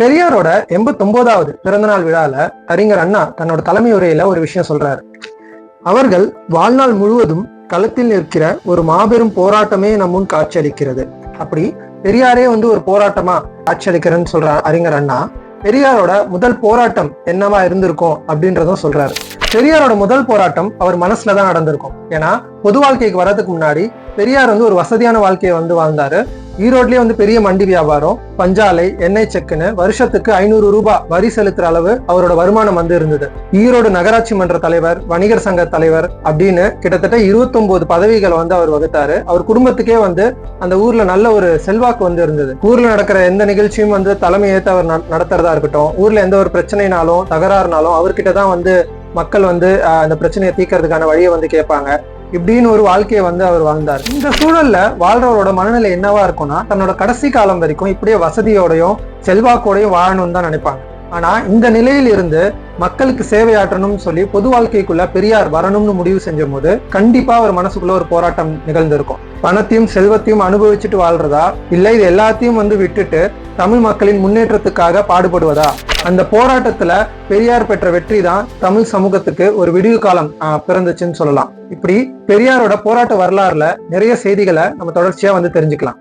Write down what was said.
பெரியாரோட எண்பத்தொன்பதாவது பிறந்தநாள் விழால அறிஞர் அண்ணா தன்னோட தலைமை உரையில ஒரு விஷயம் சொல்றாரு. அவர்கள் வாழ்நாள் முழுவதும் களத்தில் நிற்கிற ஒரு மாபெரும் போராட்டமே நம் முன் காட்சியளிக்கிறது. அப்படி பெரியாரே வந்து ஒரு போராட்டமா காட்சியளிக்கிறேன்னு சொல்ற அறிஞர் அண்ணா பெரியாரோட முதல் போராட்டம் என்னவா இருந்திருக்கும் அப்படின்றதும் சொல்றாரு. பெரியாரோட முதல் போராட்டம் அவர் மனசுல தான் நடந்திருக்கும். ஏன்னா பொது வாழ்க்கைக்கு வர்றதுக்கு முன்னாடி பெரியார் வந்து ஒரு வசதியான வாழ்க்கையை வந்து வாழ்ந்தாரு. ஈரோட்லயே வந்து பெரிய மண்டி வியாபாரம் பஞ்சாலை எண்ணெய் செக்குன்னு வருஷத்துக்கு ஐநூறு ரூபாய் வரி செலுத்துற அளவு அவரோட வருமானம் வந்து இருந்தது. ஈரோடு நகராட்சி மன்ற தலைவர் வணிகர் சங்க தலைவர் அப்படின்னு கிட்டத்தட்ட 29 பதவிகளை வந்து அவர் வகுத்தாரு. அவர் குடும்பத்துக்கே வந்து அந்த ஊர்ல நல்ல ஒரு செல்வாக்கு வந்து இருந்தது. ஊர்ல நடக்கிற எந்த நிகழ்ச்சியும் வந்து தலைமை அவர் நடத்துறதா இருக்கட்டும் ஊர்ல எந்த ஒரு பிரச்சனைனாலும் தகராறுனாலும் அவர்கிட்ட தான் வந்து மக்கள் வந்து அந்த பிரச்சனையை தீர்க்கறதுக்கான வழியை வந்து கேட்பாங்க. இப்படின்னு ஒரு வாழ்க்கையை வந்து அவர் வாழ்ந்தார். இந்த சூழல்ல வாழ்றவரோட மனநிலை என்னவா இருக்கும்னா தன்னோட கடைசி காலம் வரைக்கும் இப்படியே வசதியோடையும் செல்வாக்கோடையும் வாழணும்னு தான் நினைப்பாங்க. ஆனா இந்த நிலையில் இருந்து மக்களுக்கு சேவையாற்றணும்னு சொல்லி பொது வாழ்க்கைக்குள்ள பெரியார் வரணும்னு முடிவு செஞ்ச போது கண்டிப்பா அவர் மனசுக்குள்ள ஒரு போராட்டம் நிகழ்ந்திருக்கும். பணத்தையும் செல்வத்தையும் அனுபவிச்சுட்டு வாழ்றதா? இல்ல இது எல்லாத்தையும் வந்து விட்டுட்டு தமிழ் மக்களின் முன்னேற்றத்துக்காக பாடுபடுவதா? அந்த போராட்டத்துல பெரியார் பெற்ற வெற்றி தான் தமிழ் சமூகத்துக்கு ஒரு விடிவு காலம் ஆஹ், பிறந்துச்சுன்னு சொல்லலாம். இப்படி பெரியாரோட போராட்ட வரலாறுல நிறைய செய்திகளை நம்ம தொடர்ச்சியா வந்து தெரிஞ்சுக்கலாம்.